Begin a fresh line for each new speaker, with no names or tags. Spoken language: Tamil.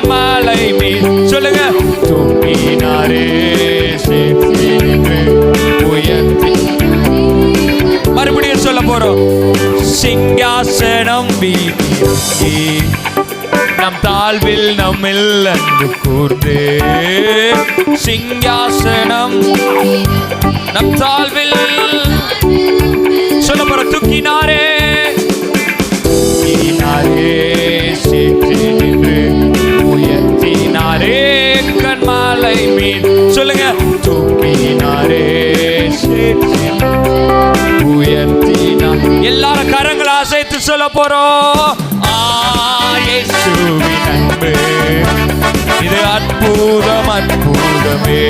தன் மாலை மீன். சொல்லுங்க. தும்பினாரே மறுபடியும் சொல்ல போறோம். சிங்காசனம் வீட்டி நம் தாழ்வில் நம்மில் அன்பு கூர்ந்து சிங்காசனம். நம் தாழ்வில் கண்மாலை மீன் சொல்லுங்க. தூக்கினாரே சேற்றி உயர்த்தினார் எல்லாரும் கரங்களை அசைத்து சொல்ல போறோம். அன்பு. இது அற்புதம் அற்புதமே.